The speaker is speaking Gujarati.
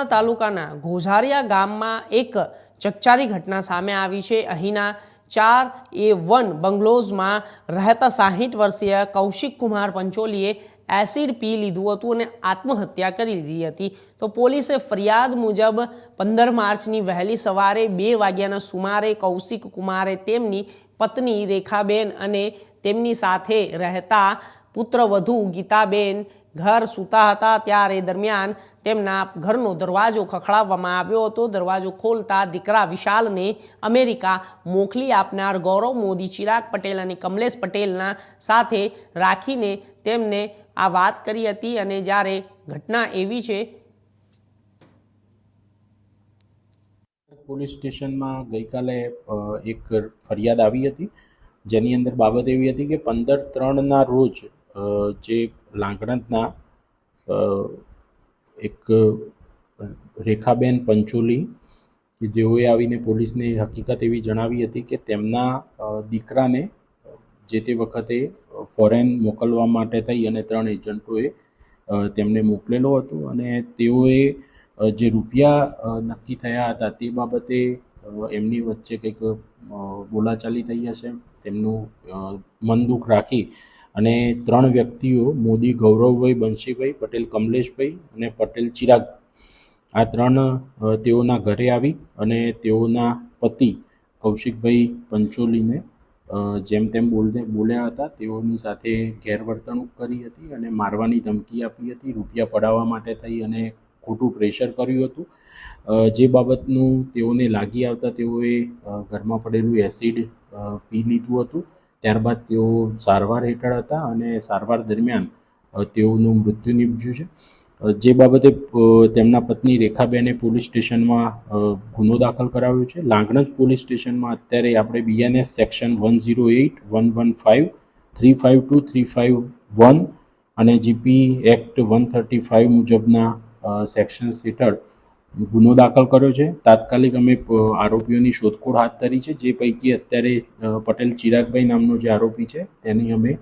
નખત્રાણા તાલુકાના ગોઝારિયા ગામમાં એક ચકચારી ઘટના સામે આવી છે. અહીંના ચાર એ વન બંગલોઝમાં રહેતા સાહીઠ વર્ષીય કૌશિક કુમાર પંચોલીએ એસિડ પી લીધું હતું અને આત્મહત્યા કરી લીધી હતી. તો પોલીસે ફરિયાદ મુજબ પંદર માર્ચની વહેલી સવારે બે વાગ્યાના સુમારે કૌશિક કુમારે તેમની પત્ની રેખાબેન અને તેમની સાથે રહેતા પુત્રવધુ ગીતાબેન ઘર સૂતા હતા ત્યારે દરમિયાન તેમના ઘરનો દરવાજો ખખડાવવામાં આવ્યો હતો. દરવાજો ખોલતા દીકરા વિશાલને અમેરિકા મોકલી આપનાર ગૌરવ મોદી, ચિરાગ પટેલ અને કમલેશ પટેલના સાથે રાખીને તેમને આ વાત કરી હતી અને જ્યારે ઘટના એવી છે પોલીસ સ્ટેશનમાં ગઈકાલે એક ફરિયાદ આવી હતી, જેની અંદર બાબત એવી હતી કે પંદર ત્રણના રોજ જે લાંગણતના એક રેખાબેન પંચોલી, કે જેઓએ આવીને પોલીસને હકીકત એવી જણાવી હતી કે તેમના દીકરાને જે તે વખતે ફોરેન મોકલવા માટે થઈ અને ત્રણ એજન્ટોએ તેમને મોકલેલો હતો અને તેઓએ જે રૂપિયા નક્કી થયા હતા તે બાબતે એમની વચ્ચે કંઈક બોલાચાલી થઈ હશે, તેમનું મન દુઃખ રાખી અને ત્રણ વ્યક્તિઓ મોદી ગૌરવભાઈ બંશીભાઈ, પટેલ કમલેશભાઈ અને પટેલ ચિરાગ. આ ત્રણ તેઓના ઘરે આવી અને તેઓના પતિ કૌશિકભાઈ પંચોલીને જેમ તેમ બોલને, બોલ્યા હતા, તેઓની સાથે ગેરવર્તણૂક કરી હતી અને મારવાની ધમકી આપી હતી, રૂપિયા પડાવવા માટે થઈ અને ખોટું પ્રેશર કર્યું હતું. જે બાબતનું તેઓને લાગી આવતા તેઓએ ઘરમાં પડેલું એસિડ પી લીધું હતું. ત્યારબાદ તેઓ સારવાર હેઠળ હતા અને સારવાર દરમિયાન તેઓનું મૃત્યુ નીપજ્યું છે. જે બાબતે તેમના પત્ની રેખાબેને પોલીસ સ્ટેશનમાં ગુનો દાખલ કરાવ્યો છે. લાંગણજ પોલીસ સ્ટેશનમાં અત્યારે આપણે BNS section one zero eight, one one five, three five two, three five one અને GP act one thirty five મુજબના સેક્શન્સ હેઠળ ગુનો દાખલ કર્યો છે. તાત્કાલિક અમે આરોપીઓની શોધખોળ હાથ ધરી છે. જે પૈકી અત્યારે પટેલ ચિરાગભાઈ નામનો જે આરોપી છે, તેની અમે